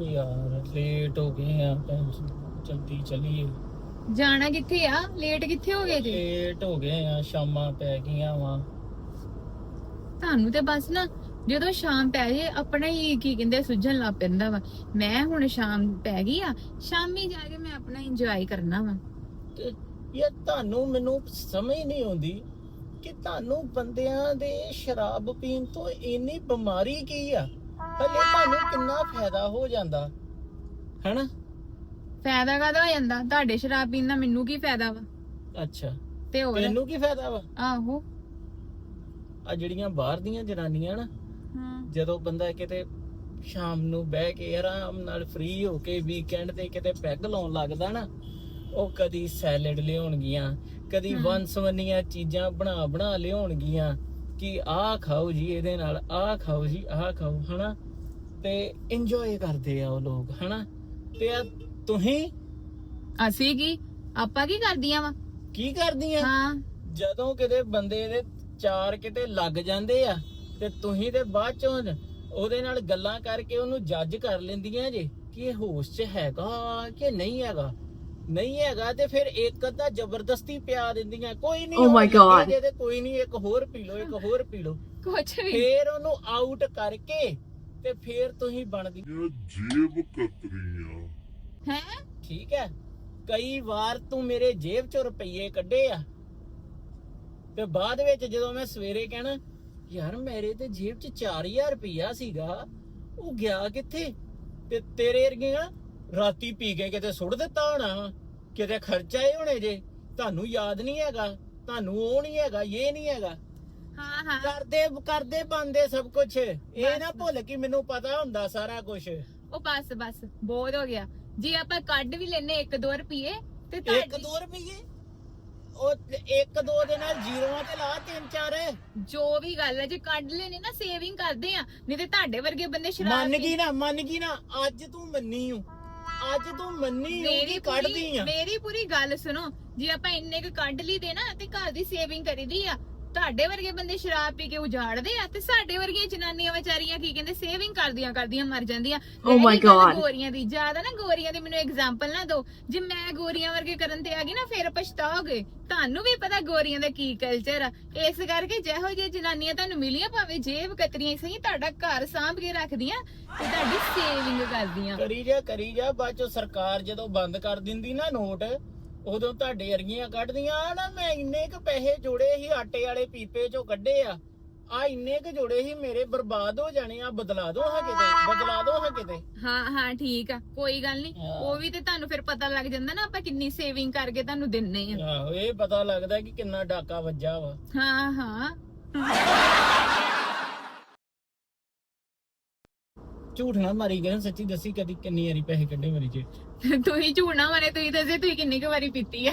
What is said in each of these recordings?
ਯਾਰ ਲੇਟ ਹੋ ਗਏ ਆ ਜਲਦੀ ਚੱਲੀਏ। ਜਾਣਾ ਕਿੱਥੇ ਆ? ਲੇਟ ਕਿੱਥੇ ਹੋ ਗਏ ਜੀ ਲੇਟ ਹੋ ਗਏ ਆ ਸ਼ਾਮਾਂ ਪੈ ਗਈਆਂ ਵਾ। ਤੁਹਾਨੂੰ ਤੇ ਬਸ ਨਾ ਜਦੋਂ ਸ਼ਾਮ ਪੈ ਜੇ ਆਪਣਾ ਹੀ ਕੀ ਕਹਿੰਦੇ ਸੁਝਣ ਲੱਗ ਪੈਂਦਾ ਵਾ। ਮੈਂ ਹੁਣ ਸ਼ਾਮ ਪੈ ਗਈ ਆ ਸ਼ਾਮੀ ਜਾ ਕੇ ਮੈਂ ਆਪਣਾ ਇੰਜੋਏ ਕਰਨਾ ਵਾ। ਤੇ ਯਾਰ ਤੁਹਾਨੂੰ ਮੈਨੂੰ ਸਮਝ ਨਹੀਂ ਆਉਂਦੀ ਕਿ ਤੁਹਾਨੂੰ ਬੰਦਿਆਂ ਦੇ ਸ਼ਰਾਬ ਪੀਣ ਤੋਂ ਇੰਨੀ ਬਿਮਾਰੀ ਕੀ ਆ? ਹਲੇ ਤੁਹਾਨੂੰ ਕਿੰਨਾ ਫਾਇਦਾ ਹੋ ਜਾਂਦਾ? ਹੈਨਾ? ਫਾਇਦਾ ਕਾਹਦਾ ਹੋ ਜਾਂਦਾ? ਤੁਹਾਡੇ ਸ਼ਰਾਬ ਪੀਣ ਦਾ ਮੈਨੂੰ ਕੀ ਫਾਇਦਾ ਵਾ? ਅੱਛਾ। ਤੇ ਹੋਰ? ਤੈਨੂੰ ਕੀ ਫਾਇਦਾ ਵਾ? ਆਹੋ। ਆ ਜਿਹੜੀਆਂ ਬਾਹਰ ਦੀਆਂ ਜਨਾਨੀਆਂ ਨਾ ਹਾਂ। ਜਦੋਂ ਬੰਦਾ ਕਿਤੇ ਸ਼ਾਮ ਨੂੰ ਬਹਿ ਕੇ ਆਰਾਮ ਨਾਲ ਫ੍ਰੀ ਹੋ ਕੇ ਵੀਕਐਂਡ ਤੇ ਕਿਤੇ ਪੈਗ ਲਾਉਣ ਲੱਗਦਾ ਨਾ ਉਹ ਕਦੀ ਸੈਲਡ ਲਿਆਉਣਗੀਆਂ ਕਦੀ। ਵੰਸਵੰਨੀਆਂ ਚੀਜ਼ਾਂ ਬਣਾ ਬਣਾ ਲਿਆਉਣਗੀਆਂ ਕਿ ਆਹ ਖਾਓ ਜੀ ਇਹਦੇ ਨਾਲ ਆਹ ਖਾਓ ਜੀ ਆਹ ਖਾਓ ਹਨਾ? ਤੇ ਇੰਜੋਏ ਕਰਦੇ ਆ ਉਹ ਲੋਕ ਹਨਾ? ਤੇ ਆ ਤੁਸੀਂ? ਅਸੀਂ ਕੀ? ਆਪਾਂ ਕੀ ਕਰਦੀਆਂ ਵਾ? ਕੀ ਕਰਦੀਆਂ? ਹਾਂ। ਜਦੋਂ ਕਿਤੇ ਬੰਦੇ ਦੇ ਚਾਰ ਕਿਤੇ ਲੱਗ ਜਾਂਦੇ ਆ ਤੇ ਤੁਸੀਂ ਤੇ ਬਾਅਦ ਚੋਂ ਉਹਦੇ ਨਾਲ ਗੱਲਾਂ ਕਰਕੇ ਉਹਨੂੰ ਜੱਜ ਕਰ ਲੈਂਦੀਆਂ ਜੇ ਕਿ ਇਹ ਹੋਸ਼ 'ਚ ਹੈਗਾ ਕਿ ਨਹੀਂ ਹੈਗਾ? ਨਹੀਂ ਹੈਗਾ ਤੇ ਫਿਰ ਇੱਕ ਅੱਧਾ ਜ਼ਬਰਦਸਤੀ ਪਿਆ ਦਿੰਦੀਆਂ ਕੋਈ ਨਹੀਂ Oh my God. ਤੇ ਕੋਈ ਨਹੀਂ ਇੱਕ ਹੋਰ ਪੀ ਲਓ ਇੱਕ ਹੋਰ ਪੀ ਲਓ। ਕੁਛ ਵੀ ਫਿਰ ਉਹਨੂੰ ਆਊਟ ਕਰਕੇ ਤੇ ਫਿਰ ਤੁਸੀਂ ਬਣਦੀ ਜੇਬ ਕਤਰੀਆਂ। ਹੈ? ਠੀਕ ਹੈ। ਕਈ ਵਾਰ ਤੂੰ ਮੇਰੇ ਜੇਬ ਚੋਂ ਰੁਪਈਏ ਕੱਢੇ ਆ। ਤੇ ਬਾਅਦ ਵਿੱਚ ਜਦੋਂ ਮੈਂ ਸਵੇਰੇ ਕਹਿਣਾ ਯਾਰ ਮੇਰੇ ਤੇ ਜੇਬ 'ਚ 4000 ਰੁਪਈਆ ਸੀਗਾ। ਉਹ ਗਿਆ ਕਿੱਥੇ? ਤੇ ਤੇਰੇ ਵਰਗੀਆਂ ਰਾਤੀ ਪੀ ਕੇ ਕਿਤੇ ਸੁੱਟ ਦਿੱਤਾ ਹੋਣਾ। ਕਿਤੇ ਖਰਚਾ ਹੀ ਹੋਣੇ ਜੇ। ਤੁਹਾਨੂੰ ਯਾਦ ਨਹੀਂ ਹੈਗਾ ਤੁਹਾਨੂੰ ਉਹ ਨਹੀਂ ਹੈਗਾ ਇਹ ਨਹੀਂ ਹੈਗਾ। ਹਾਂ ਹਾਂ। ਕਰਦੇ ਕਰਦੇ ਬੰਦੇ ਸਭ ਕੁਝ ਇਹ ਨਾ ਭੁੱਲ ਕਿ ਮੈਨੂੰ ਪਤਾ ਹੁੰਦਾ ਸਾਰਾ ਕੁਝ ਉਹ ਬਸ ਬਸ ਬਹੁਤ ਹੋ ਗਿਆ। ਜੇ ਆਪਾਂ ਕੱਢ ਵੀ ਲੈਨੇ 1-2 ਰੁਪਏ ਤੇ ਇੱਕ ਤੁਹਾਡੀ ਦੋ ਰੁਪਈਏ? ਉਹ ਤੇ ਇੱਕ ਦੋ ਦੇ ਨਾਲ ਜ਼ੀਰੋਆਂ ਤੇ ਲਾ ਤਿੰਨ ਚਾਰ। ਜੋ ਵੀ ਗੱਲ ਹੈ ਜੇ ਕੱਢ ਲੈਨੇ ਨਾ ਸੇਵਿੰਗ ਕਰਦੇ ਆ। ਨਹੀਂ ਤੇ ਤੁਹਾਡੇ ਵਰਗੇ ਬੰਦੇ ਸ਼ਰਾਬ ਮੰਨ ਗਈ ਨਾ ਮੰਨ ਗਈ ਨਾ ਅੱਜ ਤੂੰ ਮੰਨੀ ਹੂੰ ਅੱਜ ਤੂੰ ਮੰਨੀ ਮੇਰੀ ਪੂਰੀ ਕੱਢਦੀ ਆ। ਮੇਰੀ ਪੂਰੀ ਗੱਲ ਸੁਣੋ। ਜੇ ਆਪਾਂ ਇੰਨੇ ਕੁ ਕੱਢ ਲਈ ਦੇ ਨਾ ਤੇ ਘਰ ਦੀ ਸੇਵਿੰਗ ਕਰੀਦੀ ਆ। ਤੁਹਾਡੇ ਵਰਗੇ ਬੰਦੇ ਸ਼ਰਾਬ ਪੀ ਕੇ ਉਜਾੜਦੇ ਆ ਤੇ ਸਾਡੇ ਵਰਗੀਆਂ ਜਨਾਨੀਆਂ ਵਿਚਾਰੀਆਂ ਕੀ ਕਹਿੰਦੇ ਸੇਵਿੰਗ ਕਰਦੀਆਂ ਕਰਦੀਆਂ ਮਰ ਜਾਂਦੀਆਂ। Oh my ਗੱਲ God. ਗੋਰੀਆਂ ਦੀ ਜ਼ਿਆਦਾ ਨਾ ਗੋਰੀਆਂ ਦੀ ਮੈਨੂੰ ਐਗਜ਼ਾਮਪਲ ਨਾ ਦਿਓ। ਜੇ ਮੈਂ ਗੋਰੀਆਂ ਵਰਗੇ ਕਰਨ ਤੇ ਆ ਗਈ ਨਾ ਫਿਰ ਪਛਤਾਓਗੇ। ਤੁਹਾਨੂੰ ਵੀ ਪਤਾ ਗੋਰੀਆਂ ਦਾ ਕੀ ਕਲਚਰ ਆ। ਇਸ ਕਰਕੇ ਜਿਹੋ ਜਿਹੀ ਜਨਾਨੀਆਂ ਤੁਹਾਨੂੰ ਮਿਲੀਆਂ ਭਾਵੇਂ ਜੇਬ ਕਤਰੀਆਂ ਸਹੀ ਤੁਹਾਡਾ ਘਰ ਸਾਂਭ ਕੇ ਰੱਖਦੀਆਂ ਤੇ ਤੁਹਾਡੀ ਸੇਵਿੰਗ ਕਰਦੀਆਂ। ਕਰੀ ਜਾ ਕਰੀ ਜਾ ਬਾਅਦ ਚੋਂ ਸਰਕਾਰ ਜਦੋਂ ਬੰਦ ਕਰ ਦਿੰਦੀ ਨਾ ਨੋਟ ਉਦੋਂ ਤੁਹਾਡੇ ਵਰਗੀਆਂ ਕੱਢਦੀਆਂ ਆ ਨਾ ਮੈਂ ਇੰਨੇ ਕ ਪੈਸੇ ਜੋੜੇ ਸੀ ਆਟੇ ਵਾਲੇ ਪੀਪੇ ਚੋਂ ਕੱਢੇ ਆ। ਆ ਇੰਨੇ ਕ ਜੋੜੇ ਸੀ ਮੇਰੇ ਬਰਬਾਦ ਹੋ ਜਾਣੇ ਆ ਬਦਲਾ ਦੋ ਹਾਂ ਕਿਤੇ ਬਦਲਾ ਦੋ ਹਾਂ ਕਿਤੇ ਹਾਂ ਹਾਂ ਠੀਕ ਆ ਕੋਈ ਗੱਲ ਨਹੀਂ ਹਾਂ। ਉਹ ਵੀ ਤੇ ਤੁਹਾਨੂੰ ਫਿਰ ਪਤਾ ਲੱਗ ਜਾਂਦਾ ਨਾ ਆਪਾਂ ਕਿੰਨੀ ਸੇਵਿੰਗ ਕਰਕੇ ਤੁਹਾਨੂੰ ਦਿੰਨੇ ਆ। ਆਹੋ ਇਹ ਪਤਾ ਲੱਗਦਾ ਕਿ ਕਿੰਨਾ ਡਾਕਾ ਵੱਜਾ ਵਾ। ਹਾਂ ਹਾਂ। ਝੂਠ ਨਾ ਮਾਰੀ ਗਏ ਸੱਚੀ ਦੱਸੀ ਕਦੀ ਕਿੰਨੀ ਵਾਰੀ ਪੈਸੇ ਕੱਢੇ ਮੇਰੀ ਚ ਤੁਸੀਂ ਝੂਣਾ ਮਾਰੇ ਤੁਸੀਂ ਦੱਸੇ ਤੁਸੀਂ ਕਿੰਨੀ ਕੁ ਵਾਰੀ ਪੀਤੀ ਆ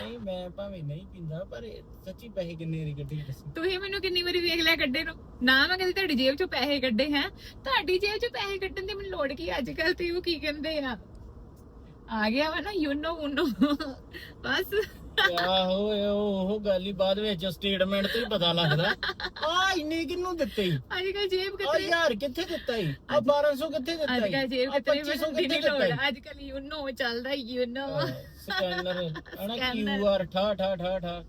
ਨਹੀਂ ਮੈਂ ਭਾਵੇਂ ਨਹੀਂ ਪੀਂਦਾ ਪਰ ਇਹ ਸੱਚੀ ਪੈਸੇ ਕਿੰਨੇ ਵਾਰੀ ਕੱਢੇ ਦੱਸੀ ਤੁਸੀਂ ਮੈਨੂੰ ਕਿੰਨੀ ਵਾਰੀ ਵੇਖ ਲਿਆ ਕੱਢੇ ਨੂੰ ਨਾ ਮੈਂ ਕਦੀ ਤੁਹਾਡੀ ਜੇਬ ਚੋਂ ਪੈਸੇ ਕੱਢੇ ਹੈ ਤੁਹਾਡੀ ਜੇਬ ਚੋਂ ਪੈਸੇ ਕੱਢਣ ਦੀ ਮੈਨੂੰ ਲੋੜ ਕੀ ਅੱਜ ਕੱਲ ਤੇ ਉਹ ਕੀ ਕਹਿੰਦੇ ਆ ਆ ਗਿਆ ਵਾ ਨਾ ਯੂ ਨੋ ਉਨੋ ਬਸ ਆਹੋ ਇਹ ਉਹ ਗੱਲ ਹੀ ਬਾਅਦ ਵਿੱਚ ਸਟੇਟਮੈਂਟ ਤੋਂ ਹੀ ਪਤਾ ਲੱਗਦਾ। ਆ ਇੰਨੇ ਕਿੰਨੂੰ ਦਿੱਤੇ? ਈ ਅੱਜ ਕੱਲ ਜੇਬ ਆ ਕਤਰੇ ਯਾਰ ਕਿੱਥੇ ਦਿੱਤਾ ਈ? ਆ 1200 ਕਿੱਥੇ ਦਿੱਤਾ ਅੱਜ ਕੱਲ ਜੇਬ ਆਹ ਕਤਰੇ 2500 ਮੈਨੂੰ ਦੀ ਕਿੱਥੇ ਨਹੀਂ ਲੋੜ। ਦਿੱਤਾ ਅੱਜ ਕੱਲ ਯੂ ਨੋ ਚੱਲਦਾ ਯੂ ਨੋ ਸਕੈਨਰ। ਹਨਾ Scanner. ਕਿਊਆਰ ਠਾ ਠਾ ਠਾ ਠਾ।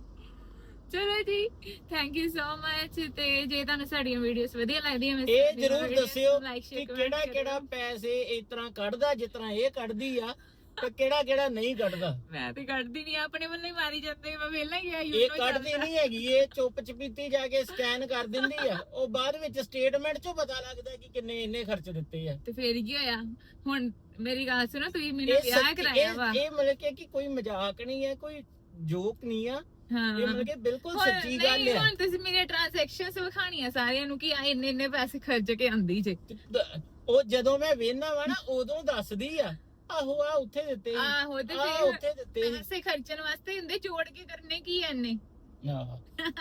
ਚਲੋ ਜੀ ਥੈਂਕ ਯੂ ਸੋ ਮਚ ਤੇ ਜੇ ਤੁਹਾਨੂੰ ਸਾਡੀਆਂ ਵੀਡੀਓਜ਼ ਵਧੀਆ ਲੱਗਦੀਆਂ ਮੈਂ ਇਹ ਜਰੂਰ ਦੱਸਿਓ ਕਿ ਕਿਹੜਾ ਕਿਹੜਾ ਪੈਸੇ ਇਸ ਤਰ੍ਹਾਂ ਕੱਢਦਾ ਜਿਸ ਤਰ੍ਹਾਂ ਇਹ ਕੱਢਦੀ ਆ। ਤੇ ਕਿਹੜਾ ਕਿਹੜਾ ਨਹੀਂ ਕੱਢਦਾ? ਮੈਂ ਤੇ ਕੱਢਦੀ ਨਹੀਂ ਆਪਣੇ ਵੱਲੋਂ ਹੀ ਮਾਰੀ ਜਾਂਦੇ ਮੈਂ ਵੇਲਾ ਹੀ ਆ ਇਹ ਕੱਢਦੀ ਨਹੀਂ ਹੈਗੀ ਇਹ ਚੁੱਪ ਚਪੀਤੀ ਜਾ ਕੇ ਸਕੈਨ ਕਰ ਦਿੰਦੀ ਆ। ਉਹ ਬਾਅਦ ਵਿੱਚ ਸਟੇਟਮੈਂਟ ਚੋਂ ਪਤਾ ਲੱਗਦਾ ਕਿ ਕਿੰਨੇ ਇੰਨੇ ਖਰਚ ਦਿੱਤੇ ਆ। ਤੇ ਫੇਰ ਕੀ ਹੋਇਆ? ਹੁਣ ਮੇਰੀ ਗੱਲ ਸੁਣੋ ਤੁਸੀਂ ਮੈਨੂੰ ਵਿਆਹ ਕਰਾਇਆ ਵਾ। ਇਹ ਮਤਲਬ ਕਿ ਕਿ ਕੋਈ ਮਜ਼ਾਕ ਨਹੀਂ ਹੈ ਕੋਈ ਜੋਕ ਨਹੀਂ ਆ। ਹਾਂ। ਇਹ ਮਤਲਬ ਕਿ ਬਿਲਕੁਲ ਸੱਚੀ ਗੱਲ ਹੈ ਹੁਣ ਤੁਸੀਂ ਮੇਰੇ ਟ੍ਰਾਂਜੈਕਸ਼ਨਸ ਵਿਖਾਣੀਆਂ ਸਾਰਿਆਂ ਨੂੰ ਕਿ ਆ ਇੰਨੇ ਇੰਨੇ ਪੈਸੇ ਖਰਚ ਕੇ ਆਂਦੀ ਜੇ। ਉਹ ਜਦੋਂ ਮੈਂ ਵੇਖਣਾ ਵਾ ਨਾ ਉਦੋਂ ਦੱਸਦੀ ਆ। ਆਹੋ ਆ ਉੱਥੇ ਦਿੱਤੇ ਆਹੋ ਤੇ ਆਹ ਫਿਰ ਉੱਥੇ ਦਿੱਤੇ ਸੀ। ਪੈਸੇ ਖਰਚਣ ਵਾਸਤੇ ਹੁੰਦੇ ਜੋੜ ਕੇ ਕਰਨੇ ਕੀ ਐ ਇੰਨੇ ਆਹ।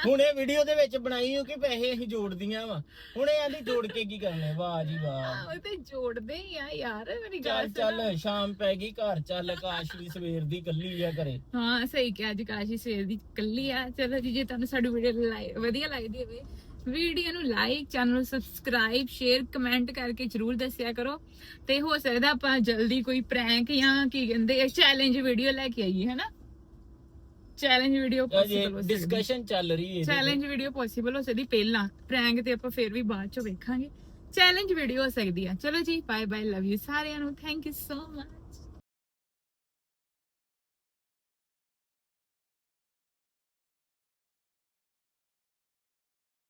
ਹੁਣ ਇਹ ਵੀਡੀਓ ਦੇ ਵਿੱਚ ਬਣਾਈ ਹੋ ਕਿ ਪੈਸੇ ਅਸੀਂ ਜੋੜਦੀਆਂ ਵਾ। ਹੁਣ ਇਹ ਆਂਦੀ ਜੋੜ ਕੇ ਕੀ ਕਰਨੇ? ਵਾਹ ਜੀ ਵਾਹ। ਆਹੋ ਤੇ ਜੋੜਦੇ ਹੀ ਆ ਯਾਰ ਮੇਰੀ ਚੱਲ ਗੱਲ ਸੁਣੋ। ਚੱਲ ਸ਼ਾਮ ਪੈ ਗਈ ਘਰ ਚੱਲ ਕਾਸ਼ ਵੀ ਸਵੇਰ ਦੀ ਕੱਲੀ ਆ ਘਰੇ। ਹਾਂ ਸਹੀ ਕਿਹਾ ਅੱਜ ਕਾਸ਼ੀ ਸਵੇਰ ਦੀ ਕੱਲੀ ਆ। ਚਲੋ ਜੀ ਜੇ ਤੁਹਾਨੂੰ ਸਾਡੀ ਵੀਡੀਓ ਵਧੀਆ ਲੱਗਦੀ ਹੋਵੇ ਵੀਡੀਓ ਨੂੰ ਲਾਈਕ ਚੈਨਲ ਨੂੰ ਸਬਸਕ੍ਰਾਈਬ ਸ਼ੇਅਰ ਕਮੈਂਟ ਕਰਕੇ ਜਰੂਰ ਦੱਸਿਆ ਕਰੋ। ਤੇ ਹੋ ਸਕਦਾ ਆਪਾਂ ਜਲਦੀ ਕੋਈ ਪ੍ਰੈਂਕ ਜਾਂ ਕੀ ਕਹਿੰਦੇ ਚੈਲੰਜ ਵੀਡੀਓ ਲੈ ਕੇ ਆਈਏ ਹਨਾ? ਚੈਲੰਜ ਵੀਡੀਓ ਪੋਸੀਬਲ ਹੋ ਸਕਦੀ। ਡਿਸਕਸ਼ਨ ਚੱਲ ਰਹੀ ਹੈ। ਚੈਲੰਜ ਵੀਡੀਓ ਪੋਸੀਬਲ ਹੋ ਸਕਦੀ ਪਹਿਲਾਂ। ਪ੍ਰੈਂਕ ਤੇ ਆਪਾਂ ਫੇਰ ਵੀ ਬਾਅਦ ਚ ਵੇਖਾਂਗੇ। ਚੈਲੰਜ ਵੀਡੀਓ ਹੋ ਸਕਦੀ ਆ। ਚਲੋ ਜੀ ਬਾਏ ਬਾਏ ਲਵ ਯੂ ਸਾਰਿਆਂ ਨੂੰ। Thank you so much